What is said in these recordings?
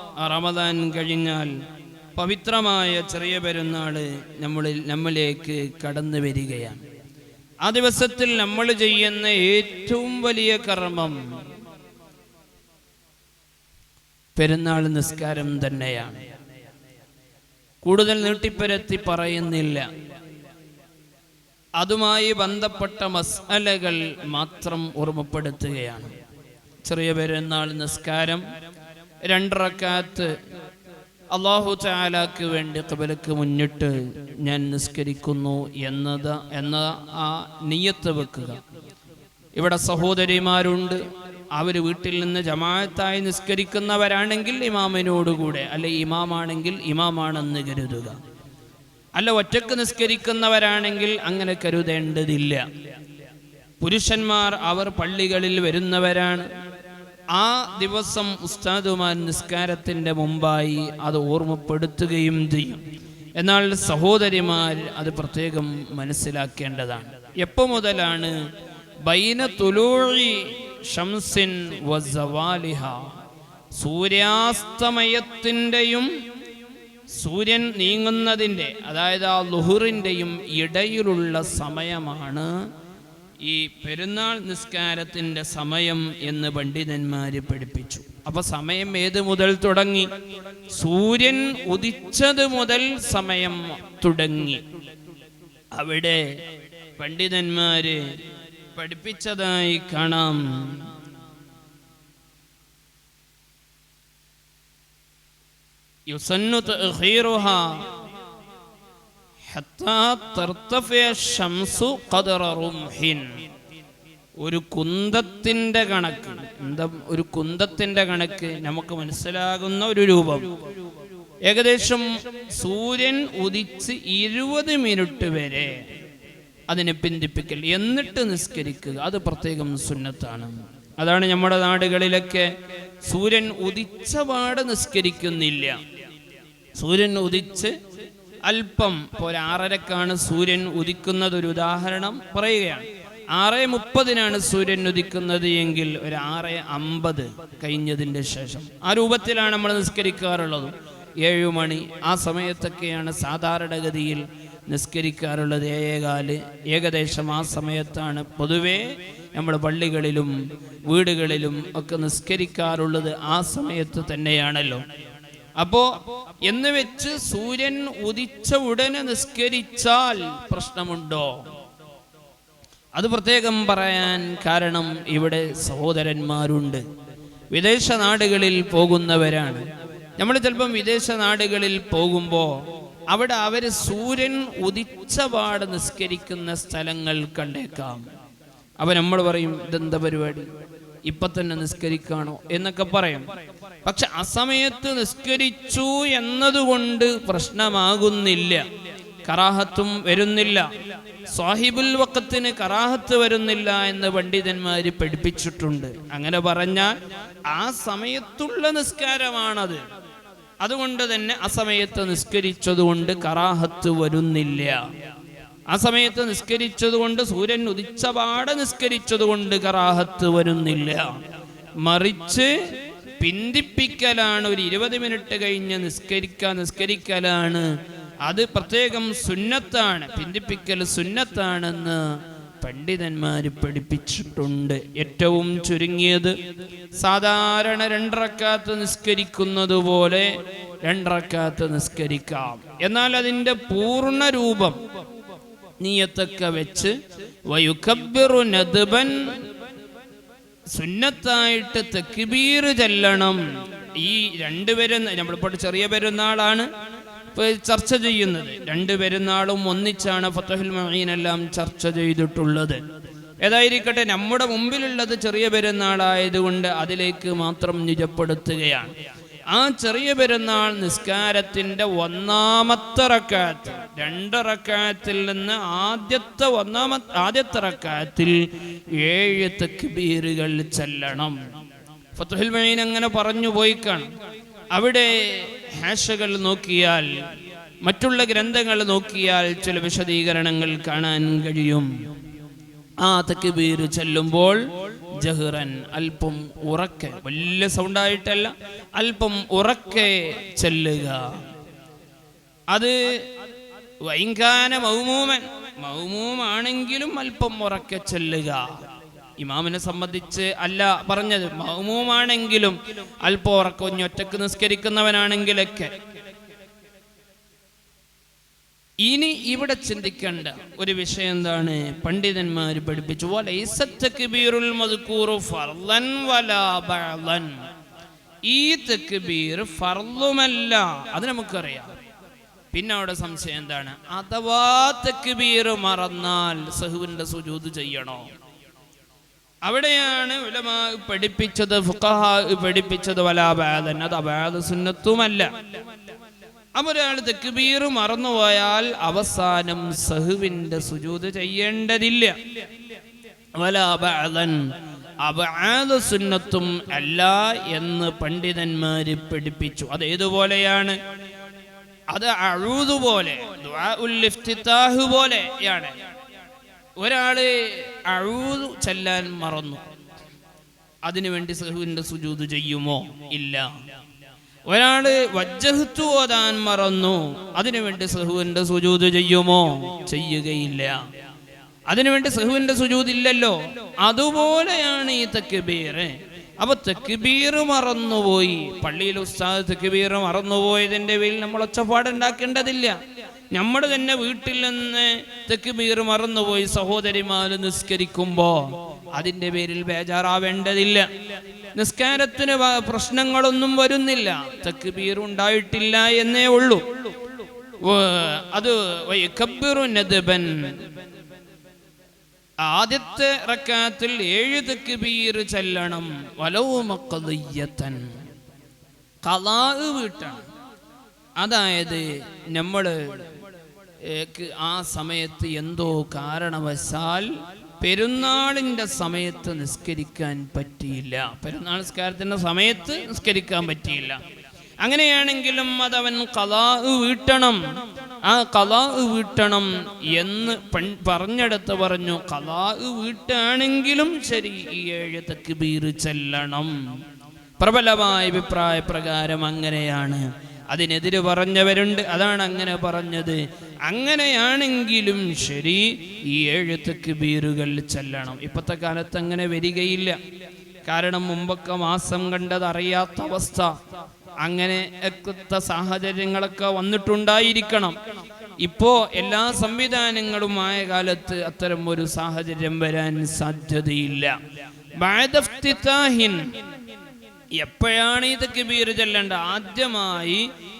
റമദാൻ കഴിഞ്ഞാൽ പവിത്രമായ ചെറിയ പെരുന്നാൾ നമ്മളിൽ നമ്മിലേക്ക് കടന്നു വരികയാണ്. ആ ദിവസത്തിൽ നമ്മൾ ചെയ്യുന്ന ഏറ്റവും വലിയ കർമ്മം പെരുന്നാൾ നിസ്കാരം തന്നെയാണ്. കൂടുതൽ നീട്ടിപ്പരത്തി പറയുന്നില്ല. അതുമായി ബന്ധപ്പെട്ട മസാലകൾ മാത്രം ഓർമ്മപ്പെടുത്തുകയാണ്. ചെറിയ പെരുന്നാൾ നിസ്കാരം രണ്ടറക്കാത്ത് അള്ളാഹു ചാലാക്ക് വേണ്ടി കബലക്ക് മുന്നിട്ട് ഞാൻ നിസ്കരിക്കുന്നു എന്നത് എന്ന ആ നീയത്ത് വെക്കുക. ഇവിടെ സഹോദരിമാരുണ്ട്. അവർ വീട്ടിൽ നിന്ന് ജമാഅത്തായി നിസ്കരിക്കുന്നവരാണെങ്കിൽ ഇമാമിനോടുകൂടെ അല്ലെ ഇമാമാണെങ്കിൽ ഇമാമാണെന്ന് കരുതുക. അല്ല ഒറ്റയ്ക്ക് നിസ്കരിക്കുന്നവരാണെങ്കിൽ അങ്ങനെ കരുതേണ്ടതില്ല. പുരുഷന്മാർ അവർ പള്ളികളിൽ വരുന്നവരാണ്. ആ ദിവസം ഉസ്താദുമാൻ നിസ്കാരത്തിന്റെ മുമ്പായി അത് ഓർമ്മപ്പെടുത്തുകയും ചെയ്യും. എന്നാൽ സഹോദരിമാർ അത് പ്രത്യേകം മനസ്സിലാക്കേണ്ടതാണ്. എപ്പോ മുതലാണ്? ബൈന തുലൂഴി ഷംസിൻ വസവാലിഹ സൂര്യാസ്തമയത്തിന്റെയും സൂര്യൻ നീങ്ങുന്നതിന്റെ അതായത് ആ ലുഹുറിന്റെയും ഇടയിലുള്ള സമയമാണ് ഈ പെരുന്നാൾ നിസ്കാരത്തിന്റെ സമയം എന്ന് പണ്ഡിതന്മാർ പഠിപ്പിച്ചു. അപ്പൊ സമയം ഏത് മുതൽ തുടങ്ങി? സൂര്യൻ ഉദിച്ചത് മുതൽ സമയം തുടങ്ങി. അവിടെ പണ്ഡിതന്മാര് പഠിപ്പിച്ചതായി കാണാം. യുസന്നു ഒരു കുന്തത്തിന്റെ കണക്ക്. എന്താ ഒരു കുന്തത്തിന്റെ കണക്ക്? നമുക്ക് മനസ്സിലാകുന്ന ഒരു രൂപം. ഏകദേശം സൂര്യൻ ഉദിച്ച് ഇരുപത് മിനിറ്റ് വരെ അതിനെ പിന്തിപ്പിക്കൽ. എന്നിട്ട് നിസ്കരിക്കുക. അത് പ്രത്യേകം സുന്നത്താണ്. അതാണ് നമ്മുടെ നാടുകളിലൊക്കെ സൂര്യൻ ഉദിച്ച നിസ്കരിക്കുന്നില്ല. സൂര്യൻ ഉദിച്ച് അല്പം ഇപ്പോൾ ആറരക്കാണ് സൂര്യൻ ഉദിക്കുന്നത് ഒരു ഉദാഹരണം പറയുകയാണ്. ആറ് മുപ്പതിനാണ് സൂര്യൻ ഉദിക്കുന്നത് എങ്കിൽ ഒരു ആറ് അമ്പത് കഴിഞ്ഞതിന്റെ ശേഷം. ആ രൂപത്തിലാണ് നമ്മൾ നിസ്കരിക്കാറുള്ളത്. ഏഴു മണി ആ സമയത്തൊക്കെയാണ് സാധാരണഗതിയിൽ നിസ്കരിക്കാറുള്ളത്. ഏഴേകാൽ ഏകദേശം ആ സമയത്താണ് പൊതുവേ നമ്മൾ പള്ളികളിലും വീടുകളിലും ഒക്കെ നിസ്കരിക്കാറുള്ളത്. ആ സമയത്ത് തന്നെയാണല്ലോ. അപ്പോ എന്ന് വെച്ച് സൂര്യൻ ഉദിച്ച ഉടനെ നിസ്കരിച്ചാൽ പ്രശ്നമുണ്ടോ? അത് പ്രത്യേകം പറയാൻ കാരണം ഇവിടെ സഹോദരന്മാരുണ്ട്. വിദേശ നാടുകളിൽ പോകുന്നവരാണ്. നമ്മൾ ചിലപ്പം വിദേശ നാടുകളിൽ പോകുമ്പോൾ അവിടെ അവർ സൂര്യൻ ഉദിച്ച പാട് നിസ്കരിക്കുന്ന സ്ഥലങ്ങൾ കണ്ടേക്കാം. അവ നമ്മൾ പറയും ഇതെന്താ പരിപാടി? ഇപ്പൊ തന്നെ നിസ്കരിക്കാണോ? എന്നൊക്കെ പറയും. പക്ഷെ സമയത്ത് നിസ്കരിച്ചു എന്നതുകൊണ്ട് പ്രശ്നമാകുന്നില്ല. കറാഹത്തും വരുന്നില്ല. സാഹിബുൽ വക്കത്തിന് കറാഹത്ത് വരുന്നില്ല എന്ന് പണ്ഡിതന്മാര് പഠിപ്പിച്ചിട്ടുണ്ട്. അങ്ങനെ പറഞ്ഞാൽ ആ സമയത്തുള്ള നിസ്കാരമാണത്. അതുകൊണ്ട് തന്നെ ആ സമയത്ത് നിസ്കരിച്ചതുകൊണ്ട് കറാഹത്ത് വരുന്നില്ല. ആ സമയത്ത് നിസ്കരിച്ചതുകൊണ്ട് സൂര്യൻ ഉദിച്ച പാടെ നിസ്കരിച്ചതുകൊണ്ട് കറാഹത്ത് വരുന്നില്ല. മറിച്ച് പിന്തിപ്പിക്കലാണ് ഒരു ഇരുപത് മിനിറ്റ് കഴിഞ്ഞ് നിസ്കരിക്കുക നിസ്കരിക്കലാണ്. അത് പ്രത്യേകം സുന്നത്താണ് പിന്തിപ്പിക്കൽ സുന്നത്താണെന്ന് പണ്ഡിതന്മാർ പഠിപ്പിച്ചിട്ടുണ്ട്. ഏറ്റവും ചുരുങ്ങിയത് സാധാരണ രണ്ടറക്കാത്ത് നിസ്കരിക്കുന്നത് പോലെ രണ്ടറക്കാത്ത് നിസ്കരിക്കാം. എന്നാൽ അതിന്റെ പൂർണ രൂപം നീയത്തൊക്കെ വെച്ച് വയുക്കബിറു നദ്ബൻ സുന്നത്തായിട്ട് തെക്കിബീർ ചെല്ലണം. ഈ രണ്ട് പെരുന്ന നമ്മളിപ്പോൾ ചെറിയ പെരുന്നാളാണ് ചർച്ച ചെയ്യുന്നത്. രണ്ട് പെരുന്നാളും ഒന്നിച്ചാണ് ഫത്തഹുൽ മഹീനെല്ലാം ചർച്ച ചെയ്തിട്ടുള്ളത്. ഏതായിരിക്കട്ടെ നമ്മുടെ മുമ്പിലുള്ളത് ചെറിയ പെരുന്നാളായതുകൊണ്ട് അതിലേക്ക് മാത്രം നിജപ്പെടുത്തുകയാണ്. ആ ചെറിയ പെരുന്നാൾ നിസ്കാരത്തിന്റെ ഒന്നാമത്തെ റക്കാത്ത്. രണ്ട് റക്കാത്തിൽ നിന്ന് ആദ്യത്തെ ഒന്നാമ ആദ്യത്തെ റക്കാത്തിൽ ഏഴ് തക്ബീറുകൾ ചെല്ലണം. ഫത്തുഹുൽ മൈൻ അങ്ങനെ പറഞ്ഞു പോയിക്കാണ് കാണും. അവിടെ ഹാഷകൾ നോക്കിയാൽ മറ്റുള്ള ഗ്രന്ഥങ്ങൾ നോക്കിയാൽ ചില വിശദീകരണങ്ങൾ കാണാൻ കഴിയും. ആ തക്ബീർ ചെല്ലുമ്പോൾ ജഹ്റൻ അല്പം ഉറക്കെ വലിയ സൗണ്ടായിട്ടല്ല അല്പം ഉറക്കെ ചെല്ലുക. അത് വൈകാന മൗമൂമൻ മൗമൂമാണെങ്കിലും അല്പം ഉറക്കെ ചെല്ലുക. ഇമാമിനെ സംബന്ധിച്ച് അല്ല പറഞ്ഞത് മൗമൂമാണെങ്കിലും അല്പം ഉറക്കം ഒറ്റയ്ക്ക് നിസ്കരിക്കുന്നവനാണെങ്കിലൊക്കെ. ഇനി ഇവിടെ ചിന്തിക്കേണ്ട ഒരു വിഷയം എന്താണ്? പണ്ഡിതന്മാർ പഠിപ്പിച്ചു. ഈ അത് നമുക്കറിയാം. പിന്നെ അവിടെ സംശയം എന്താണ്? അഥവാ തെക്കുബീർ മറന്നാൽ സഹുവിന്റെ സുജൂത് ചെയ്യണോ? അവിടെയാണ് ഉലമാ പഠിപ്പിച്ചത് പഠിപ്പിച്ചത് വലാബാദൻ അത് അബാദ സുന്നത്തുമല്ല. അപ്പൊ ഒരാൾ തെക്കുബീർ മറന്നുപോയാൽ അവസാനം സഹുവിന്റെ സുജൂത് ചെയ്യേണ്ടതില്ല. സുന്നത്തും അല്ല എന്ന് പണ്ഡിതന്മാര് പഠിപ്പിച്ചു. അത് ഏതുപോലെയാണ്? അത് അഴുതുപോലെ പോലെയാണ്. ഒരാൾ അഴുതു ചെല്ലാൻ മറന്നു. അതിനുവേണ്ടി സഹുവിന്റെ സുജൂത് ചെയ്യുമോ? ഇല്ല. ഒരാൾ വജ്ജഹത്തു ഓതാൻ മറന്നു അതിനുവേണ്ടി സഹുവിന്റെ സുജൂത് ചെയ്യുമോ? ചെയ്യുകയില്ല. അതിനുവേണ്ടി സഹുവിന്റെ സുജൂത് ഇല്ലല്ലോ. അതുപോലെയാണ് ഈ തക്ബീർ അപ്പൊ തെക്കുബീർ മറന്നുപോയി. പള്ളിയിൽ ഉസ്താദ് തക്ബീർ മറന്നുപോയതിന്റെ പേരിൽ നമ്മൾ ഒച്ചപ്പാടുണ്ടാക്കേണ്ടതില്ല നമ്മുടെ തന്നെ വീട്ടിൽ നിന്ന് തെക്കുബീർ മറന്നുപോയി സഹോദരിമാര് നിസ്കരിക്കുമ്പോ അതിന്റെ പേരിൽ ബേജാറാവേണ്ടതില്ല. നിസ്കാരത്തിന് പ്രശ്നങ്ങളൊന്നും വരുന്നില്ല. തെക്കുബീർ ഉണ്ടായിട്ടില്ല എന്നേ ഉള്ളൂ. അത്. ആദ്യത്തെ റക്കാത്തിൽ ഏഴ് തെക്ക് തെക്കുബീർ ചെല്ലണം. വലവും മക്കതയ്യത്തൻ കലാ വീട്ടാണ്. അതായത് നമ്മൾ ആ സമയത്ത് എന്തോ കാരണവശാൽ പെരുന്നാളിന്റെ സമയത്ത് നിസ്കരിക്കാൻ പറ്റിയില്ല. പെരുന്നാൾ നിസ്കാരത്തിന്റെ സമയത്ത് നിസ്കരിക്കാൻ പറ്റിയില്ല. അങ്ങനെയാണെങ്കിലും അതവൻ കലാ വീട്ടണം. ആ കലാ വീട്ടണം എന്ന് പറഞ്ഞെടുത്ത് പറഞ്ഞു കലാ വീട്ടാണെങ്കിലും ശരി ഈ ഏഴ് തക്ബീർ ചെല്ലണം. പ്രബലമായ അഭിപ്രായ പ്രകാരം അങ്ങനെയാണ്. അതിനെതിര് പറഞ്ഞവരുണ്ട്. അതാണ് അങ്ങനെ പറഞ്ഞത്. അങ്ങനെയാണെങ്കിലും ശരി ഈ എഴുത്ത് കബീറുകൾ ചെല്ലണം. ഇപ്പോഴത്തെ കാലത്ത് അങ്ങനെ വരികയില്ല. കാരണം മുമ്പൊക്കെ മാസം കണ്ടത് അറിയാത്ത അവസ്ഥ. അങ്ങനെ ഒക്കെ സാഹചര്യങ്ങളൊക്കെ വന്നിട്ടുണ്ടായിരിക്കണം. ഇപ്പോ എല്ലാ സംവിധാനങ്ങളും ആയ കാലത്ത് അത്തരം ഒരു സാഹചര്യം വരാൻ സാധ്യതയില്ല. എപ്പോഴാണ് ഇത് കബീർ ചെല്ലേണ്ട ആദ്യമായി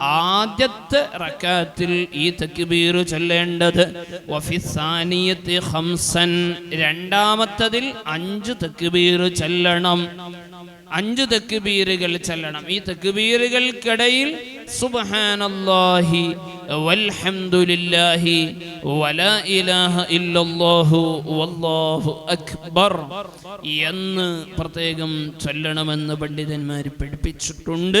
ആദ്യത്തെ റക്കാത്തിൽ ഈ തക്ബീർ ചൊല്ലേണ്ടത് ഖംസൻ. രണ്ടാമത്തതിൽ അഞ്ച് തക്ബീർ ചൊല്ലണം. അഞ്ച് തെക്കുബീറുകൾ ചെല്ലണം. ഈ തക്ബീറുകൾക്കിടയിൽ സുബ്ഹാനല്ലാഹി വൽഹംദുലില്ലാഹി വലാ ഇലാഹ ഇല്ലല്ലാഹു വല്ലാഹു അക്ബർ എന്ന് പ്രത്യേകം ചൊല്ലണമെന്ന് പണ്ഡിതന്മാർ പഠിപ്പിച്ചിട്ടുണ്ട്.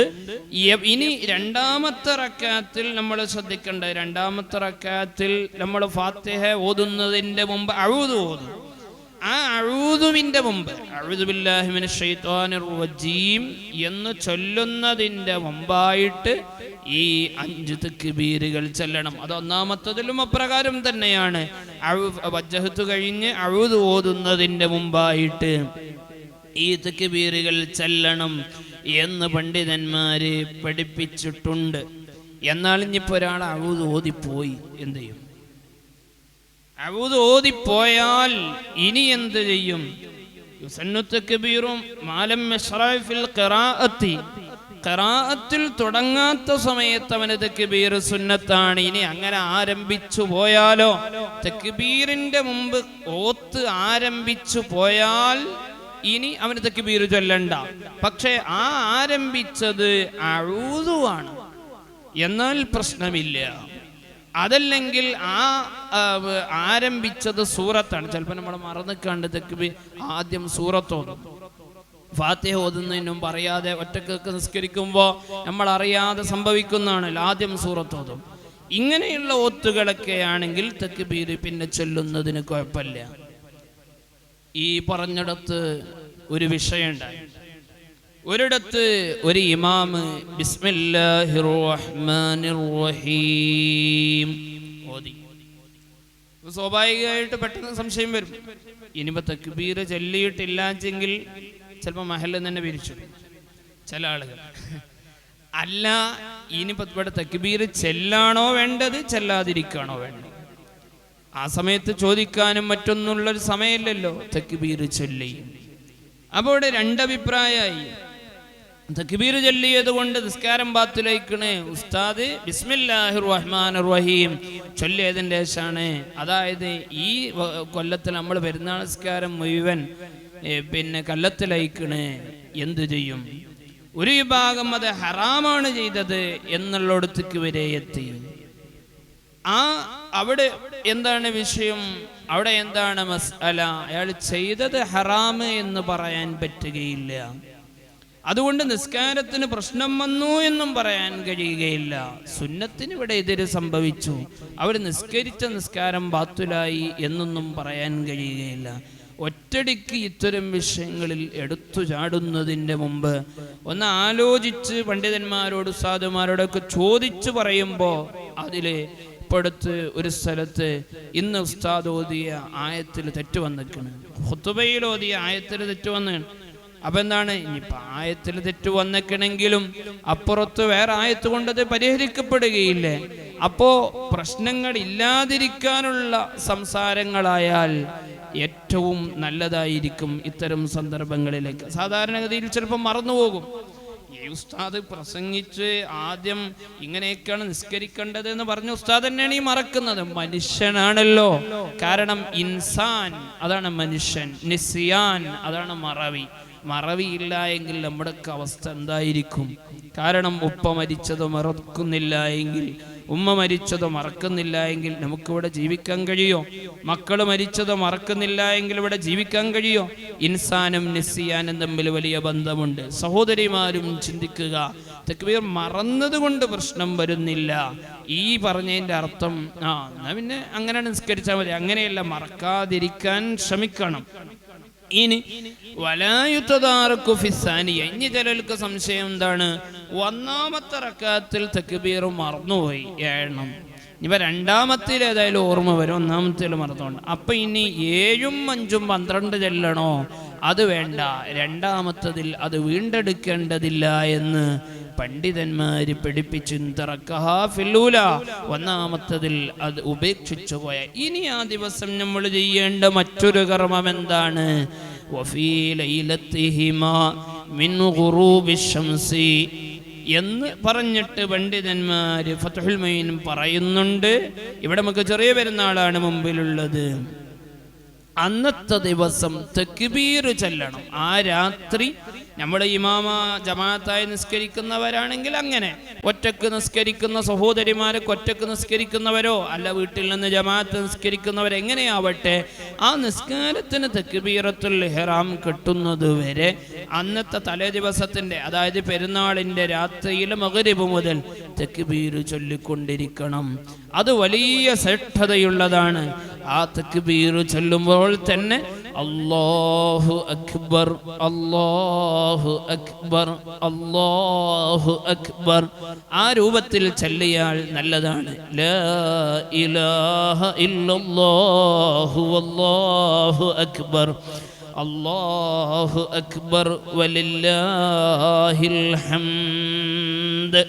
ഇനി രണ്ടാമത്തെ റക്കാത്തിൽ നമ്മൾ ശ്രദ്ധിക്കേണ്ട രണ്ടാമത്തെ റക്കാത്തിൽ നമ്മൾ ഫാത്തിഹ ഓതുന്നതിന്റെ മുമ്പ് അഴുതു ഓതും ആ അഴൂതുവിന്റെ മുമ്പ്. അഴുതുബില്ലാഹിമിന് എന്ന് ചൊല്ലുന്നതിന്റെ മുമ്പായിട്ട് ഈ അഞ്ച് തക്ബീറുകൾ ചെല്ലണം. അത് ഒന്നാമത്തതിലും അപ്രകാരം തന്നെയാണ്. അഴു- വജ്ജഹത്ത് കഴിഞ്ഞ് അഴുത് ഓതുന്നതിന്റെ മുമ്പായിട്ട് ഈ തക്ബീറുകൾ ചെല്ലണം എന്ന് പണ്ഡിതന്മാരെ പഠിപ്പിച്ചിട്ടുണ്ട്. എന്നാൽ ഇനിയിപ്പോ ഒരാൾ അഴുത് ഓതിപ്പോയി. എന്ത് ചെയ്യും? അഴുത് ഓതിപ്പോയാൽ ഇനി എന്ത് ചെയ്യും? യുസന്നു തക്ബീറും മാലം യശ്റഫിൽ ഖിറാഅത്തി. ഖിറാഅത്തിൽ തുടങ്ങാത്ത സമയത്ത് അവന് തക്ബീർ സുന്നത്താണ്. ഇനി അങ്ങനെ ആരംഭിച്ചു പോയാലോ? തക്ബീറിന്റെ മുമ്പ് ഓത്ത് ആരംഭിച്ചു പോയാൽ ഇനി അവന് തക്ബീർ ചൊല്ലണ്ട. പക്ഷെ ആ ആരംഭിച്ചത് അഴുതുവാണ് എന്നാൽ പ്രശ്നമില്ല. അതല്ലെങ്കിൽ ആ ആരംഭിച്ചത് സൂറത്താണ്. ചിലപ്പോൾ നമ്മൾ മറന്നു കണ്ട് ആദ്യം സൂറത്തോന്നും. ഫാത്തിഹ ഓതുന്നതിനും പറയാതെ ഒറ്റക്കൊക്കെ നിസ്കരിക്കുമ്പോൾ നമ്മൾ അറിയാതെ സംഭവിക്കുന്നതാണല്ലോ ആദ്യം സൂറത്തോതും. ഇങ്ങനെയുള്ള ഓത്തുകളൊക്കെ ആണെങ്കിൽ തക്ബീർ പിന്നെ ചൊല്ലുന്നതിന് കുഴപ്പമില്ല. ഈ പറഞ്ഞിടത്ത് ഒരു വിഷയമുണ്ടായി ഒരിടത്ത് ഒരു ഇമാമ് സ്വാഭാവികമായിട്ട് പെട്ടെന്ന് സംശയം വരും. ഇനിയിപ്പോ തക്ബീർ ചൊല്ലിയിട്ടില്ലാച്ചെങ്കിൽ ചിലപ്പോൾ മഹലിൽ തന്നെ പിരിച്ചു. ചില ആളുകൾ. അല്ല ഇനിയിപ്പോ ഇവിടെ തക്ബീർ ചെല്ലാണോ വേണ്ടത് ചെല്ലാതിരിക്കാണോ വേണ്ടത്? ആ സമയത്ത് ചോദിക്കാനും മറ്റൊന്നുള്ളൊരു സമയമില്ലല്ലോ തക്ബീർ ചൊല്ലി. അപ്പോൾ ഇവിടെ രണ്ടഭിപ്രായമായി. തക്ബീർ ചൊല്ലിയത് കൊണ്ട് നിസ്കാരം ബാത്തിലേക്കണ് ഉസ്താദ് ബിസ്മില്ലാഹിർ റഹ്മാൻ റഹീം ചൊല്ലിയതിന്റെ ശേഷമാണ് അതായത് ഈ കൊല്ലത്തിൽ നമ്മൾ പെരുന്നാൾ നിസ്കാരം മുഴുവൻ പിന്നെ കല്ലത്തിലയക്കണ്. എന്തു ചെയ്യും? ഒരു വിഭാഗം അത് ഹറാമാണ് ചെയ്തത് എന്നുള്ളടത്തേക്ക് വരെ എത്തി. ആ അവിടെ എന്താണ് വിഷയം? അവിടെ എന്താണ് മസ്അല അയാൾ ചെയ്തത് ഹറാമ് എന്ന് പറയാൻ പറ്റുകയില്ല. അതുകൊണ്ട് നിസ്കാരത്തിന് പ്രശ്നം വന്നു എന്നും പറയാൻ കഴിയുകയില്ല. സുന്നത്തിന് ഇവിടെ എതിര് സംഭവിച്ചു. അവർ നിസ്കരിച്ച നിസ്കാരം ബാത്തുലായി എന്നൊന്നും പറയാൻ കഴിയുകയില്ല. ഒറ്റടിക്ക് ഇത്തരം വിഷയങ്ങളിൽ എടുത്തു ചാടുന്നതിന്റെ മുമ്പ് ഒന്ന് ആലോചിച്ച് പണ്ഡിതന്മാരോട് സാധുമാരോടൊക്കെ ചോദിച്ചു പറയുമ്പോൾ അതിൽ ഇപ്പോഴത്ത് ഒരു സ്ഥലത്ത് ഇന്ന് ഉസ്താദ് ഓതിയ ആയത്തിൽ തെറ്റ് വന്നിരിക്കണം. ഹുത്തുബയിൽ ഓതിയ ആയത്തിൽ തെറ്റ് വന്നിക്കണം അപ്പൊ എന്താണ്? ഇനിയിപ്പൊ ആയത്തിൽ തെറ്റ് വന്നിക്കണെങ്കിലും അപ്പുറത്ത് വേറെ ആയത്ത് കൊണ്ടത് പരിഹരിക്കപ്പെടുകയില്ലേ. അപ്പോ പ്രശ്നങ്ങൾ ഇല്ലാതിരിക്കാനുള്ള സംസാരങ്ങളായാൽ ഏറ്റവും നല്ലതായിരിക്കും ഇത്തരം സന്ദർഭങ്ങളിലേക്ക്. സാധാരണഗതിയിൽ ചിലപ്പോൾ മറന്നുപോകും ഈ ഉസ്താദ് പ്രസംഗിച്ച് ആദ്യം ഇങ്ങനെയൊക്കെയാണ് നിസ്കരിക്കേണ്ടത് എന്ന് പറഞ്ഞ ഉസ്താദ് തന്നെയാണ് ഈ മറക്കുന്നത്. മനുഷ്യനാണല്ലോ. കാരണം ഇൻസാൻ അതാണ് മനുഷ്യൻ. നിസിയാൻ അതാണ് മറവി. മറവിയില്ല എങ്കിൽ നമ്മുടെയൊക്കെ അവസ്ഥ എന്തായിരിക്കും? കാരണം ഉപ്പ മരിച്ചത് മറക്കുന്നില്ല എങ്കിൽ ഉമ്മ മരിച്ചത് മറക്കുന്നില്ല എങ്കിൽ നമുക്കിവിടെ ജീവിക്കാൻ കഴിയോ? മക്കൾ മരിച്ചത് മറക്കുന്നില്ല എങ്കിൽ ഇവിടെ ജീവിക്കാൻ കഴിയോ? ഇൻസാനും നിസ്സിയാനും തമ്മിൽ വലിയ ബന്ധമുണ്ട്. സഹോദരിമാരും ചിന്തിക്കുക തക്ബീർ മറന്നത് കൊണ്ട് പ്രശ്നം വരുന്നില്ല. ഈ പറഞ്ഞതിന്റെ അർത്ഥം ആ എന്നാ പിന്നെ അങ്ങനെ നിസ്കരിച്ചാൽ മതി. അങ്ങനെയല്ല മറക്കാതിരിക്കാൻ ശ്രമിക്കണം. ഇനി ഇനി ചിലർക്ക് സംശയം എന്താണ്? ഒന്നാമത്തെ റക്കാത്തിൽ തക്ബീർ മറന്നുപോയി. ഏഴെണ്ണം. ഇവ രണ്ടാമത്തിൽ ഏതായാലും ഓർമ്മ വരും. ഒന്നാമത്തിൽ മറന്നുകൊണ്ട്. അപ്പൊ ഇനി ഏഴും അഞ്ചും പന്ത്രണ്ട് ചെല്ലണോ? അത് വേണ്ട. രണ്ടാമത്തതിൽ അത് വീണ്ടെടുക്കേണ്ടതില്ല എന്ന് പണ്ഡിതന്മാര് പഠിപ്പിച്ചു. തറക്കൂല ഒന്നാമത്തതിൽ അത് ഉപേക്ഷിച്ചു പോയ. ഇനി ആ ദിവസം നമ്മൾ ചെയ്യേണ്ട മറ്റൊരു കർമ്മം എന്താണ് മിൻ ശംസി എന്ന് പറഞ്ഞിട്ട് പണ്ഡിതന്മാര് ഫത്തുൽ പറയുന്നുണ്ട്. ഇവിടെ നമുക്ക് ചെറിയ പെരുന്നാളാണ് മുമ്പിലുള്ളത്. അന്നത്തെ ദിവസം തെക്കുബീർ ചെല്ലണം. ആ രാത്രി നമ്മൾ ഇമാമ ജമാഅത്തായി നിസ്കരിക്കുന്നവരാണെങ്കിൽ അങ്ങനെ. ഒറ്റയ്ക്ക് നിസ്കരിക്കുന്ന സഹോദരിമാരെ ഒറ്റയ്ക്ക് നിസ്കരിക്കുന്നവരോ അല്ല വീട്ടിൽ നിന്ന് ജമാഅത്ത് നിസ്കരിക്കുന്നവർ എങ്ങനെയാവട്ടെ ആ നിസ്കാരത്തിന് തെക്കുബീറത്തുൽ ഇഹ്റാം കിട്ടുന്നത് വരെ അന്നത്തെ തലേ ദിവസത്തിന്റെ അതായത് പെരുന്നാളിന്റെ രാത്രിയിൽ മകരിബ് മുതൽ തെക്കുബീർ ചൊല്ലിക്കൊണ്ടിരിക്കണം. അത് വലിയ ശ്രേഷ്ഠതയുള്ളതാണ് ആ തക്ബീർ ചൊല്ലുമ്പോൾ തന്നെ അല്ലാഹു അക്ബർ അല്ലാഹു അക്ബർ അല്ലാഹു അക്ബർ. ആ രൂപത്തിൽ ചൊല്ലിയാൽ നല്ലതാണ്. ലാ ഇലാഹ ഇല്ലല്ലാഹു വല്ലാഹു അക്ബർ. അല്ലാഹു അക്ബർ വലില്ലാഹിൽ ഹംദ്.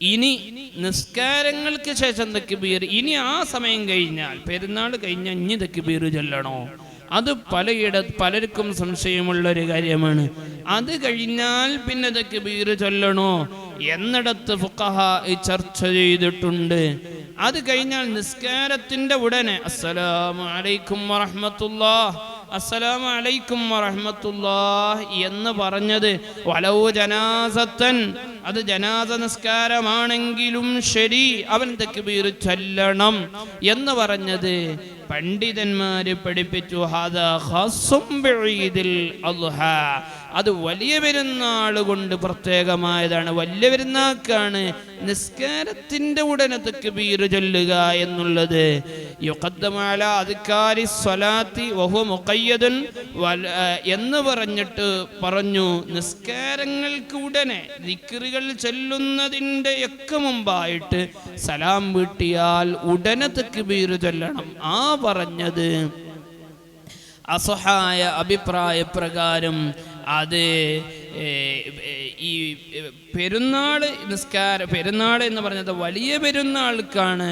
ഇനി നിസ്കാരങ്ങൾക്ക് ശേഷം തക്ബീർ. ഇനി ആ സമയം കഴിഞ്ഞാൽ പെരുന്നാൾ കഴിഞ്ഞ ഇനി തക്ബീർ ചൊല്ലണോ? അത് പലയിട പലർക്കും സംശയമുള്ള ഒരു കാര്യമാണ്. അത് കഴിഞ്ഞാൽ പിന്നെ തക്ബീർ ചൊല്ലണോ? എന്നിടത്ത് ഫുഖഹ ചർച്ച ചെയ്തിട്ടുണ്ട്. അത് കഴിഞ്ഞാൽ നിസ്കാരത്തിന്റെ ഉടനെ അസ്സലാമു അലൈക്കും വറഹ്മത്തുള്ളാഹ് അസ്സലാമു അലൈക്കും എന്ന് പറഞ്ഞത് വലവു ജനാസത്തൻ. അത് ജനാസ നിസ്കാരമാണെങ്കിലും ശരി അവൻ തക്ബീർ ചൊല്ലണം എന്ന് പറഞ്ഞത് പണ്ഡിതന്മാര് പഠിപ്പിച്ചു. ഹാദാ ഹസും അൽഹ അത് വലിയ പെരുന്നാൾ കൊണ്ട് പ്രത്യേകമായതാണ്. വലിയ പെരുന്നാക്കാണ് നിസ്കാരത്തിന്റെ ഉടനെ തക്ബീർ ചൊല്ലുക എന്നുള്ളത്. സ്വലാത്തി വഹു എന്ന് പറഞ്ഞിട്ട് പറഞ്ഞു നിസ്കാരങ്ങൾക്ക് ഉടനെ ദിക്റുകൾ ചൊല്ലുന്നതിന്റെ ഒക്കെ മുമ്പായിട്ട് സലാം വീട്ടിയാൽ ഉടനെ തക്ബീർ ചൊല്ലണം. ആ പറഞ്ഞത് അസഹായ അഭിപ്രായ പ്രകാരം അത് ഈ പെരുന്നാൾ നിസ്കാര പെരുന്നാൾ എന്ന് പറഞ്ഞത് വലിയ പെരുന്നാൾക്കാണ്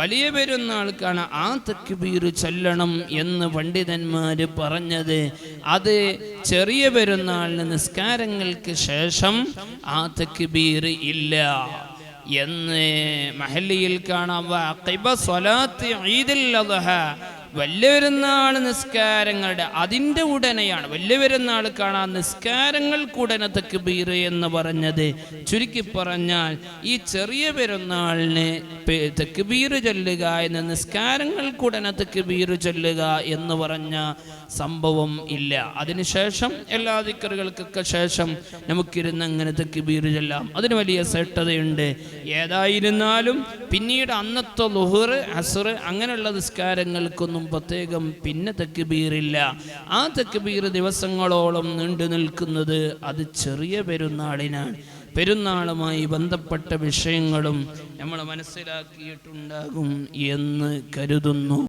വലിയ പെരുന്നാൾക്കാണ് ആ തക്ബീർ ചൊല്ലണം എന്ന് പണ്ഡിതന്മാർ പറഞ്ഞത്. അത് ചെറിയ പെരുന്നാളിന് നിസ്കാരങ്ങൾക്ക് ശേഷം ആ തക്ബീർ ഇല്ല എന്ന് മഹല്ലിയിൽ കാണാം. വലിയ പെരുന്നാൾ നിസ്കാരങ്ങളുടെ അതിന്റെ ഉടനെയാണ്. വല്യവരുന്നാൾ കാണാൻ നിസ്കാരങ്ങൾക്കുടനെ തക്ബീർ എന്ന് പറഞ്ഞത്. ചുരുക്കി പറഞ്ഞാൽ ഈ ചെറിയ പെരുന്നാളിന് തക്ബീർ ചൊല്ലുക എന്ന് നിസ്കാരങ്ങൾക്കുടനെ തക്ബീർ ചൊല്ലുക എന്ന് പറഞ്ഞ സംഭവം ഇല്ല. അതിനുശേഷം എല്ലാ ദിക്കറുകൾക്കൊക്കെ ശേഷം നമുക്കിരുന്ന് അങ്ങനെ തക്ബീർ ചൊല്ലാം. അതിന് വലിയ ശ്രേഷ്ഠതയുണ്ട്. ഏതായിരുന്നാലും പിന്നീട് അന്നത്തെ ലുഹർ അസുർ അങ്ങനെയുള്ള നിസ്കാരങ്ങൾക്കൊന്നും പ്രത്യേകം പിന്നെ തെക്കുബീറില്ല ആ തക്ബീർ ദിവസങ്ങളോളം നീണ്ടു നിൽക്കുന്നത് അത് ചെറിയ പെരുന്നാളിനാണ്. പെരുന്നാളുമായി ബന്ധപ്പെട്ട വിഷയങ്ങളും നമ്മൾ മനസ്സിലാക്കിയിട്ടുണ്ടാകും എന്ന് കരുതുന്നു.